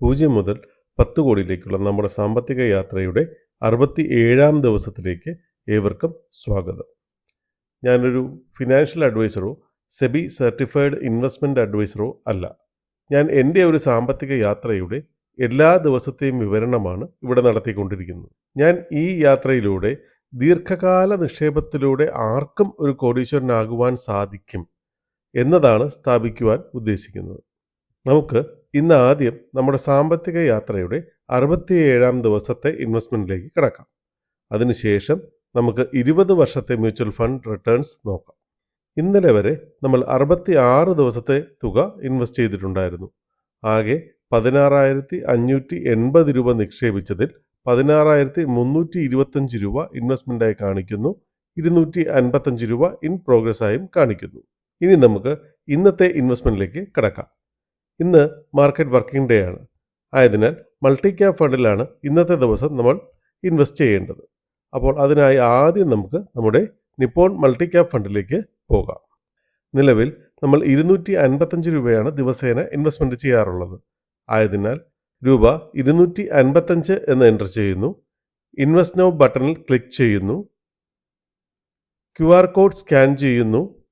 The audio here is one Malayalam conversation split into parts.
പൂജ്യം മുതൽ പത്ത് കോടിയിലേക്കുള്ള നമ്മുടെ സാമ്പത്തിക യാത്രയുടെ അറുപത്തി ഏഴാം ദിവസത്തിലേക്ക് ഏവർക്കും സ്വാഗതം. ഞാനൊരു ഫിനാൻഷ്യൽ അഡ്വൈസറോ സെബി സർട്ടിഫൈഡ് ഇൻവെസ്റ്റ്മെന്റ് അഡ്വൈസറോ അല്ല. ഞാൻ എന്റെ ഒരു സാമ്പത്തിക യാത്രയുടെ എല്ലാ ദിവസത്തെയും വിവരണമാണ് ഇവിടെ നടത്തിക്കൊണ്ടിരിക്കുന്നത്. ഞാൻ ഈ യാത്രയിലൂടെ ദീർഘകാല നിക്ഷേപത്തിലൂടെ ആർക്കും ഒരു കോടീശ്വരനാകുവാൻ സാധിക്കും എന്നതാണ് സ്ഥാപിക്കുവാൻ ഉദ്ദേശിക്കുന്നത്. നമുക്ക് ഇന്ന് ആദ്യം നമ്മുടെ സാമ്പത്തിക യാത്രയുടെ അറുപത്തിയേഴാം ദിവസത്തെ ഇൻവെസ്റ്റ്മെന്റിലേക്ക് കിടക്കാം. അതിനുശേഷം നമുക്ക് ഇരുപത് വർഷത്തെ മ്യൂച്വൽ ഫണ്ട് റിട്ടേൺസ് നോക്കാം. ഇന്നലെ വരെ നമ്മൾ അറുപത്തി ആറ് ദിവസത്തെ തുക ഇൻവെസ്റ്റ് ചെയ്തിട്ടുണ്ടായിരുന്നു. ആകെ പതിനാറായിരത്തി അഞ്ഞൂറ്റി എൺപത് രൂപ നിക്ഷേപിച്ചതിൽ പതിനാറായിരത്തി മുന്നൂറ്റി ഇരുപത്തഞ്ച് രൂപ ഇൻവെസ്റ്റ്മെന്റായി കാണിക്കുന്നു. ഇരുന്നൂറ്റി അൻപത്തഞ്ച് രൂപ ഇൻ പ്രോഗ്രസ് ആയും കാണിക്കുന്നു. ഇനി നമുക്ക് ഇന്നത്തെ ഇൻവെസ്റ്റ്മെന്റിലേക്ക് കിടക്കാം. ഇന്ന് മാർക്കറ്റ് വർക്കിംഗ് ഡേ ആണ്. ആയതിനാൽ മൾട്ടി ക്യാപ് ഫണ്ടിലാണ് ഇന്നത്തെ ദിവസം നമ്മൾ ഇൻവെസ്റ്റ് ചെയ്യേണ്ടത്. അപ്പോൾ അതിനായി ആദ്യം നമുക്ക് നമ്മുടെ നിപ്പോൺ മൾട്ടി ക്യാപ് ഫണ്ടിലേക്ക് പോകാം. നിലവിൽ നമ്മൾ ഇരുന്നൂറ്റി അൻപത്തഞ്ച് രൂപയാണ് ദിവസേന ഇൻവെസ്റ്റ്മെന്റ് ചെയ്യാറുള്ളത്. ആയതിനാൽ രൂപ ഇരുന്നൂറ്റി അൻപത്തഞ്ച് എന്ന് എന്റർ ചെയ്യുന്നു. ഇൻവെസ്റ്റ് നൗ ബട്ടണിൽ ക്ലിക്ക് ചെയ്യുന്നു. ക്യു ആർ കോഡ് സ്കാൻ ചെയ്യുന്നു.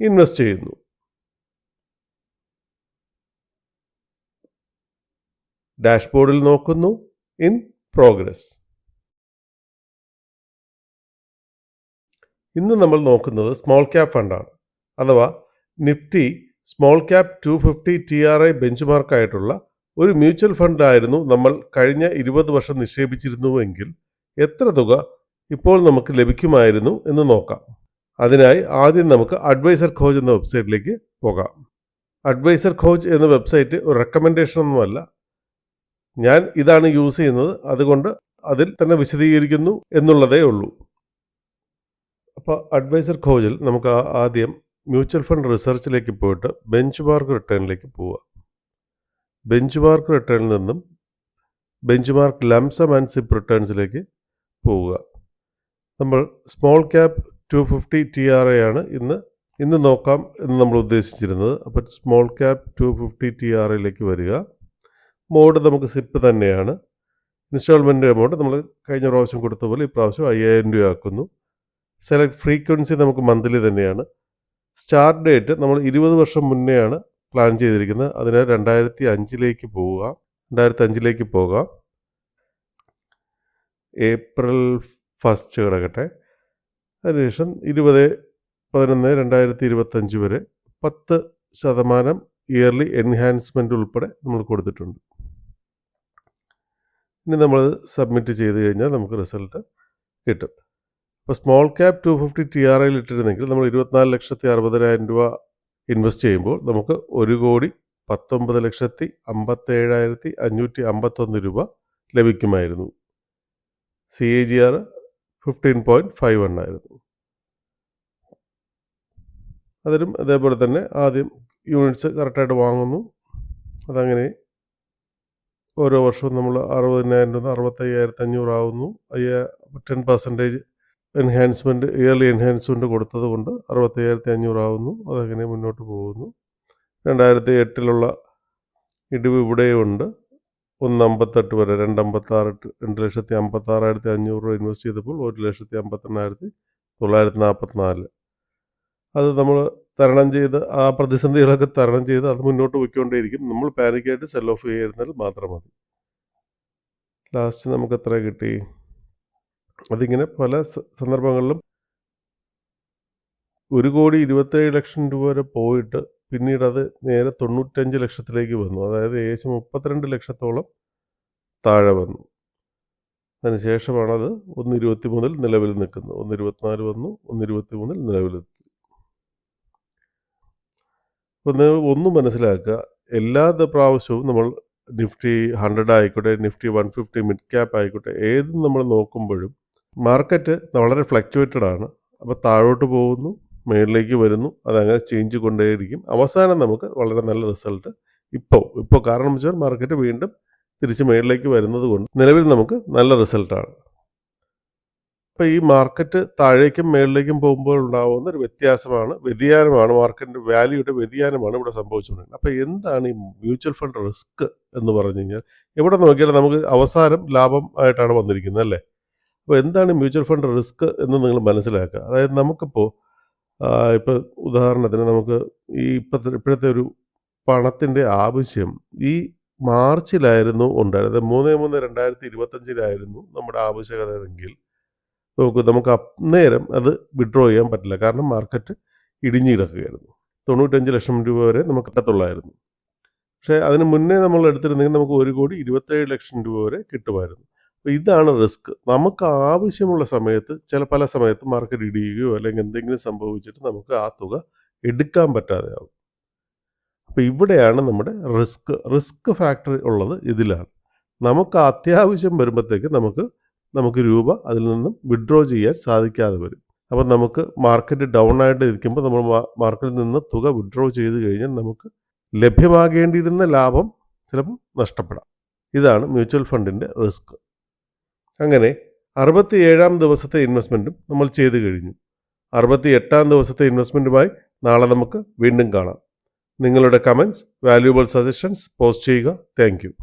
ഇൻവെസ്റ്റ് ചെയ്യുന്നു. ഡാഷ്ബോർഡിൽ നോക്കുന്നു. In progress. ഇന്ന് നമ്മൾ നോക്കുന്നത് സ്മോൾ ക്യാപ് ഫണ്ടാണ്. അഥവാ Nifty small cap two fifty T R I bench മാർക്കായിട്ടുള്ള ഒരു മ്യൂച്വൽ ഫണ്ടായിരുന്നു നമ്മൾ കഴിഞ്ഞ ഇരുപത് വർഷം നിക്ഷേപിച്ചിരുന്നുവെങ്കിൽ എത്ര തുക ഇപ്പോൾ നമുക്ക് ലഭിക്കുമായിരുന്നു എന്ന് നോക്കാം. അതിനായി ആദ്യം നമുക്ക് അഡ്വൈസർ ഖോജ് എന്ന വെബ്സൈറ്റിലേക്ക് പോകാം. അഡ്വൈസർ ഖോജ് എന്ന വെബ്സൈറ്റ് ഒരു റെക്കമെൻഡേഷൻ ഒന്നുമല്ല ഞാൻ ഇതാണ് യൂസ് ചെയ്യുന്നത്. അതുകൊണ്ട് അതിൽ തന്നെ വിശദീകരിക്കുന്നു എന്നുള്ളതേ ഉള്ളൂ. അപ്പോൾ അഡ്വൈസർ ഖോജിൽ നമുക്ക് ആദ്യം മ്യൂച്വൽ ഫണ്ട് റിസർച്ചിലേക്ക് പോയിട്ട് ബെഞ്ച് മാർക്ക് റിട്ടേണിലേക്ക് പോവുക. ബെഞ്ച് മാർക്ക് റിട്ടേണിൽ നിന്നും benchmark lump sum and SIP റിട്ടേൺസിലേക്ക് പോവുക. നമ്മൾ small cap two fifty T R A ആണ് ഇന്ന് ഇന്ന് നോക്കാം എന്ന് നമ്മൾ ഉദ്ദേശിച്ചിരുന്നത്. അപ്പോൾ small cap two fifty T R എയിലേക്ക് വരിക. മോഡ് നമുക്ക് സിപ്പ് തന്നെയാണ്. ഇൻസ്റ്റാൾമെന്റ് എമൗണ്ട് നമ്മൾ കഴിഞ്ഞ പ്രാവശ്യം കൊടുത്ത പോലെ ഇപ്രാവശ്യം അയ്യായിരം രൂപ ആക്കുന്നു. സെലക്ട് ഫ്രീക്വൻസി നമുക്ക് മന്ത്ലി തന്നെയാണ്. സ്റ്റാർട്ട് ഡേറ്റ് നമ്മൾ ഇരുപത് വർഷം മുന്നെയാണ് പ്ലാൻ ചെയ്തിരിക്കുന്നത്. അതിനാൽ രണ്ടായിരത്തി അഞ്ചിലേക്ക് പോവുക. രണ്ടായിരത്തി അഞ്ചിലേക്ക് പോകാം. ഏപ്രിൽ ഫസ്റ്റ് കിടക്കട്ടെ. അതിനുശേഷം ഇരുപത് പതിനൊന്ന് രണ്ടായിരത്തി ഇരുപത്തഞ്ച് വരെ പത്ത് ശതമാനം ഇയർലി എൻഹാൻസ്മെന്റ് ഉൾപ്പെടെ നമ്മൾ കൊടുത്തിട്ടുണ്ട്. ഇനി നമ്മൾ സബ്മിറ്റ് ചെയ്ത് കഴിഞ്ഞാൽ നമുക്ക് റിസൾട്ട് കിട്ടും. അപ്പോൾ small cap two fifty T R ഐയിൽ ഇട്ടിരുന്നെങ്കിൽ നമ്മൾ ഇരുപത്തിനാല് ലക്ഷത്തി അറുപതിനായിരം രൂപ ഇൻവെസ്റ്റ് ചെയ്യുമ്പോൾ നമുക്ക് ഒരു കോടി പത്തൊമ്പത് ലക്ഷത്തി അമ്പത്തേഴായിരത്തി അഞ്ഞൂറ്റി അമ്പത്തൊന്ന് രൂപ ലഭിക്കുമായിരുന്നു. C A G R fifteen point five one ആയിരുന്നു. അതിലും അതേപോലെ തന്നെ ആദ്യം യൂണിറ്റ്സ് കറക്റ്റായിട്ട് വാങ്ങുന്നു. അതങ്ങനെ ഓരോ വർഷവും നമ്മൾ അറുപതിനായിരം രൂപ അറുപത്തയ്യായിരത്തി അഞ്ഞൂറാവുന്നു അയ്യാ ten percentage enhancement yearly enhancement കൊടുത്തത് കൊണ്ട് അറുപത്തയ്യായിരത്തി അഞ്ഞൂറാവുന്നു അതങ്ങനെ മുന്നോട്ട് പോകുന്നു. രണ്ടായിരത്തി എട്ടിലുള്ള ഇടിവ് ഇവിടെയുണ്ട്. ഒന്ന് അമ്പത്തെട്ട് വരെ രണ്ട് അമ്പത്താറ് രണ്ട് ലക്ഷത്തി അമ്പത്താറായിരത്തി അഞ്ഞൂറ് രൂപ ഇൻവെസ്റ്റ് ചെയ്തപ്പോൾ ഒരു ലക്ഷത്തി അമ്പത്തെണ്ണായിരത്തി തൊള്ളായിരത്തി നാൽപ്പത്തിനാല് അത് നമ്മൾ തരണം ചെയ്ത് ആ പ്രതിസന്ധികളൊക്കെ തരണം ചെയ്ത് അത് മുന്നോട്ട് പോയിക്കൊണ്ടേയിരിക്കും. നമ്മൾ പാനിക്കായിട്ട് സെൽ ഓഫ് ചെയ്യുന്നതിൽ മാത്രം മതി. ലാസ്റ്റ് നമുക്ക് എത്ര കിട്ടി? അതിങ്ങനെ പല സന്ദർഭങ്ങളിലും ഒരു കോടി ഇരുപത്തേഴ് ലക്ഷം രൂപ വരെ പോയിട്ട് പിന്നീട് അത് നേരെ തൊണ്ണൂറ്റഞ്ച് ലക്ഷത്തിലേക്ക് വന്നു. അതായത് ഏകദേശം മുപ്പത്തിരണ്ട് ലക്ഷത്തോളം താഴെ വന്നു. അതിനുശേഷമാണത് അത് ഒന്ന് ഇരുപത്തി മൂന്നിൽ നിലവിൽ നിൽക്കുന്നത്. ഒന്ന് ഇരുപത്തിനാല് വന്നു ഒന്ന് ഇരുപത്തി മൂന്നിൽ നിലവിലെത്തി അപ്പോൾ നിങ്ങൾ ഒന്ന് മനസ്സിലാക്കുക. എല്ലാ പ്രാവശ്യവും നമ്മൾ നിഫ്റ്റി ഹൺഡ്രഡ് ആയിക്കോട്ടെ Nifty one fifty mid cap ആയിക്കോട്ടെ ഏതും നമ്മൾ നോക്കുമ്പോഴും മാർക്കറ്റ് വളരെ ഫ്ലക്ച്വേറ്റഡ് ആണ്. അപ്പോൾ താഴോട്ട് പോകുന്നു മുകളിലേക്ക് വരുന്നു അതങ്ങനെ ചേഞ്ച് കൊണ്ടേയിരിക്കും. അവസാനം നമുക്ക് വളരെ നല്ല റിസൾട്ട് ഇപ്പോൾ ഇപ്പോൾ കാരണം വെച്ചാൽ മാർക്കറ്റ് വീണ്ടും തിരിച്ച് മുകളിലേക്ക് വരുന്നത് കൊണ്ട് നിലവിൽ നമുക്ക് നല്ല റിസൾട്ടാണ് അപ്പോൾ ഈ മാർക്കറ്റ് താഴേക്കും മേളിലേക്കും പോകുമ്പോൾ ഉണ്ടാകുന്ന ഒരു വ്യത്യാസമാണ്. വ്യതിയാനമാണ് മാർക്കറ്റിന്റെ വാല്യൂയുടെ വ്യതിയാനമാണ് ഇവിടെ സംഭവിച്ചുകൊണ്ടിരിക്കുന്നത്. അപ്പോൾ എന്താണ് ഈ മ്യൂച്വൽ ഫണ്ട് റിസ്ക് എന്ന് പറഞ്ഞു കഴിഞ്ഞാൽ? എവിടെ നോക്കിയാലും നമുക്ക് അവസാനം ലാഭം ആയിട്ടാണ് വന്നിരിക്കുന്നത് അല്ലേ? അപ്പോൾ എന്താണ് മ്യൂച്വൽ ഫണ്ട് റിസ്ക് എന്ന് നിങ്ങൾ മനസ്സിലാക്കുക. അതായത് നമുക്കിപ്പോൾ ഇപ്പോൾ ഉദാഹരണത്തിന് നമുക്ക് ഈ ഇപ്പോഴത്തെ ഇപ്പോഴത്തെ ഒരു പണത്തിന്റെ ആവശ്യം ഈ മാർച്ചിലായിരുന്നു ഉണ്ടായിരുന്നത്. മൂന്ന് മൂന്ന് രണ്ടായിരത്തി ഇരുപത്തഞ്ചിലായിരുന്നു നമ്മുടെ ആവശ്യകതയെങ്കിൽ നോക്കൂ നമുക്ക് അന്നേരം അത് വിഡ്രോ ചെയ്യാൻ പറ്റില്ല. കാരണം മാർക്കറ്റ് ഇടിഞ്ഞു കിടക്കുകയായിരുന്നു തൊണ്ണൂറ്റഞ്ച് ലക്ഷം രൂപ വരെ നമുക്ക് കിട്ടത്തുള്ളായിരുന്നു. പക്ഷേ അതിന് മുന്നേ നമ്മൾ എടുത്തിരുന്നെങ്കിൽ നമുക്ക് ഒരു കോടി ഇരുപത്തേഴ് ലക്ഷം രൂപ വരെ കിട്ടുമായിരുന്നു. അപ്പോൾ ഇതാണ് റിസ്ക് നമുക്ക് ആവശ്യമുള്ള സമയത്ത് ചില പല സമയത്ത് മാർക്കറ്റ് ഇടിയുകയോ അല്ലെങ്കിൽ എന്തെങ്കിലും സംഭവിച്ചിട്ട് നമുക്ക് ആ തുക എടുക്കാൻ പറ്റാതെ ആവും. അപ്പോൾ ഇവിടെയാണ് നമ്മുടെ റിസ്ക് റിസ്ക് ഫാക്ടർ ഉള്ളത് ഇതിലാണ്. നമുക്ക് അത്യാവശ്യം വരുമ്പോഴത്തേക്ക് നമുക്ക് നമുക്ക് രൂപ അതിൽ നിന്നും വിഡ്രോ ചെയ്യാൻ സാധിക്കാതെ വരും. അപ്പം നമുക്ക് മാർക്കറ്റ് ഡൗൺ ആയിട്ട് ഇരിക്കുമ്പോൾ നമ്മൾ മാർക്കറ്റിൽ നിന്ന് തുക വിഡ്രോ ചെയ്ത് കഴിഞ്ഞാൽ നമുക്ക് ലഭ്യമാകേണ്ടിയിരുന്ന ലാഭം ചിലപ്പം നഷ്ടപ്പെടാം. ഇതാണ് മ്യൂച്വൽ ഫണ്ടിന്റെ റിസ്ക് അങ്ങനെ അറുപത്തി ഏഴാം ദിവസത്തെ ഇൻവെസ്റ്റ്മെന്റും നമ്മൾ ചെയ്തു കഴിഞ്ഞു. അറുപത്തി എട്ടാം ദിവസത്തെ ഇൻവെസ്റ്റ്മെന്റുമായി നാളെ നമുക്ക് വീണ്ടും കാണാം. നിങ്ങളുടെ കമൻസ് വാല്യൂബിൾ സജഷൻസ് പോസ്റ്റ് ചെയ്യുക. താങ്ക്